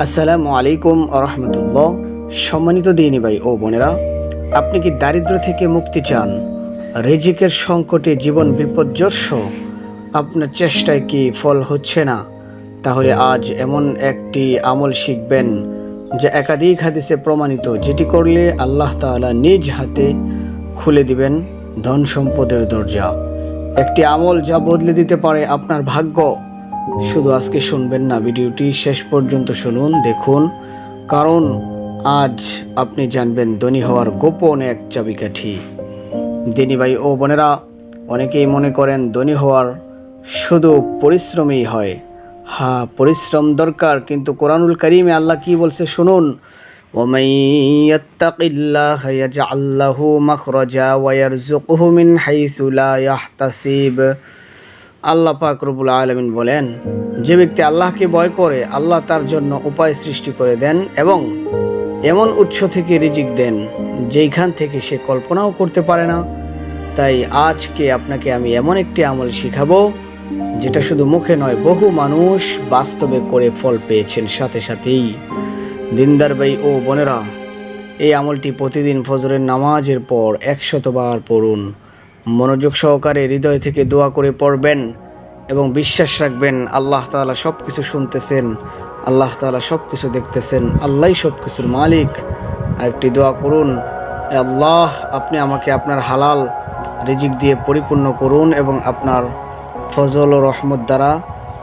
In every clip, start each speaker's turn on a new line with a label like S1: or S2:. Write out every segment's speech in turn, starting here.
S1: আসসালামু আলাইকুম রহমতুল্লাহ। সম্মানিত দিনী ভাই ও বোনেরা, আপনি কি দারিদ্র থেকে মুক্তি চান? রেজিকের সংকটে জীবন বিপর্যস্ত? আপনার চেষ্টায় কি ফল হচ্ছে না? তাহলে আজ এমন একটি আমল শিখবেন, যা একাধিক হাদিসে প্রমাণিত, যেটি করলে আল্লাহ তাআলা নিজ হাতে খুলে দিবেন ধন সম্পদের দরজা। একটি আমল যা বদলে দিতে পারে আপনার ভাগ্য। শুধু আজকে শুনবেন না ভিডিওটি শেষ পর্যন্ত শুনুন দেখুন কারণ আজ আপনি জানবেন ধনী হওয়ার গোপন এক চাবিকাঠি দিনী ভাই ও বোনেরা অনেকেই মনে করেন ধনী হওয়ার শুধু পরিশ্রমই হয় হ্যাঁ পরিশ্রম দরকার কিন্তু কোরআনুল করিমে আল্লাহ কি বলছে শুনুন ومن يتق الله يجعل له مخرجا ويرزقه من حيث لا يحتسب আল্লাহ পাক রবুল আলমিন বলেন, যে ব্যক্তি আল্লাহকে ভয় করে, আল্লাহ তার জন্য উপায় সৃষ্টি করে দেন এবং এমন উৎস থেকে রিজিক দেন যেইখান থেকে সে কল্পনাও করতে পারে না। তাই আজকে আপনাকে আমি এমন একটি আমল শিখাবো, যেটা শুধু মুখে নয়, বহু মানুষ বাস্তবে করে ফল পেয়েছেন সাথে সাথেই। দিনদার ভাই ও বোনেরা, এই আমলটি প্রতিদিন ফজরের নামাজের পর একশতবার পড়ুন। মনোযোগ সহকারে হৃদয় থেকে দোয়া করে পড়বেন এবং বিশ্বাস রাখবেন আল্লাহ তাআলা সব কিছু শুনতেছেন, আল্লাহ তাআলা সব কিছু দেখতেছেন, আল্লাহই সব কিছুর মালিক। আরেকটি দোয়া করুন আল্লাহ, আপনি আমাকে আপনার হালাল রিজিক দিয়ে পরিপূর্ণ করুন এবং আপনার ফজল ও রহমত দ্বারা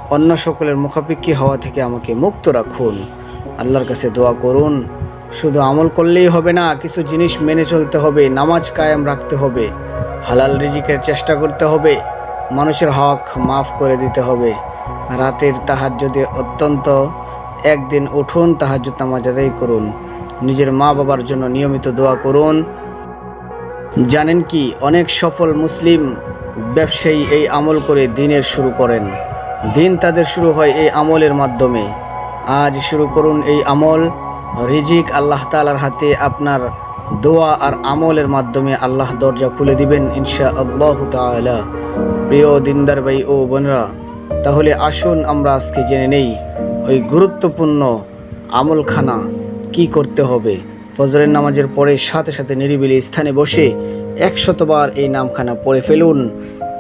S1: অন্য সকলের মুখাপেক্ষী হওয়া থেকে আমাকে মুক্ত রাখুন। আল্লাহর কাছে দোয়া করুন, শুধু আমল করলেই হবে না, কিছু জিনিস মেনে চলতে হবে, নামাজ কায়েম রাখতে হবে। হালাল রিজিকের চেষ্টা করতে হবে, মানুষের হক মাফ করে দিতে হবে। রাতের তাহার যদি অত্যন্ত, একদিন উঠুন তাহার নামাজ করুন। নিজের মা বাবার জন্য নিয়মিত দোয়া করুন। জানেন কি, অনেক সফল মুসলিম ব্যবসায়ী এই আমল করে দিনের শুরু করেন। দিন তাদের শুরু হয় এই আমলের মাধ্যমে। আজ শুরু করুন এই আমল। রিজিক আল্লাহ তালার হাতে আপনার দোয়া আর আমলের মাধ্যমে আল্লাহ দরজা খুলে দিবেন ইনশা আল্লাহ তাআলা। প্রিয় দিনদার ভাই ও বোনরা, তাহলে আসুন আমরা আজকে জেনে নেই ওই গুরুত্বপূর্ণ আমলখানা কি করতে হবে। ফজরের নামাজের পরে সাথে সাথে নিরিবিলি স্থানে বসে একশতবার এই নামখানা পড়ে ফেলুন।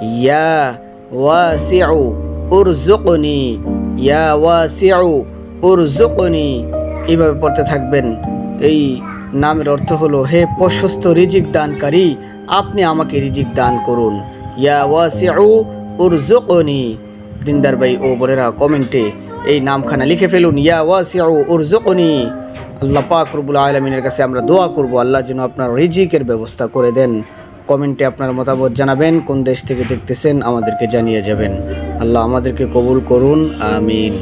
S1: ইয়া ওয়াসিউ উরজুকনি ইয়া ওয়াসিউ উরজুকনি এইভাবে পড়তে থাকবেন। এই নামের অর্থ হলো, হে প্রশস্ত রিজিক দানকারী, আপনি আমাকে রিজিক দান করুন। ইয়া ওয়াসিউ উরজুকনি দিনদার ভাই ও বোনেরা কমেন্টে এই নামখানা লিখে ফেলুন, ইয়া ওয়াসিউ উরজুকনি আল্লাহ পাক রব্বুল আলমিনের কাছে আমরা দোয়া করব, আল্লাহ যেন আপনার রিজিকের ব্যবস্থা করে দেন। কমেন্টে আপনার মতামত জানাবেন, কোন দেশ থেকে দেখতেছেন আমাদেরকে জানিয়ে যাবেন। আল্লাহ আমাদেরকে কবুল করুন, আমিন।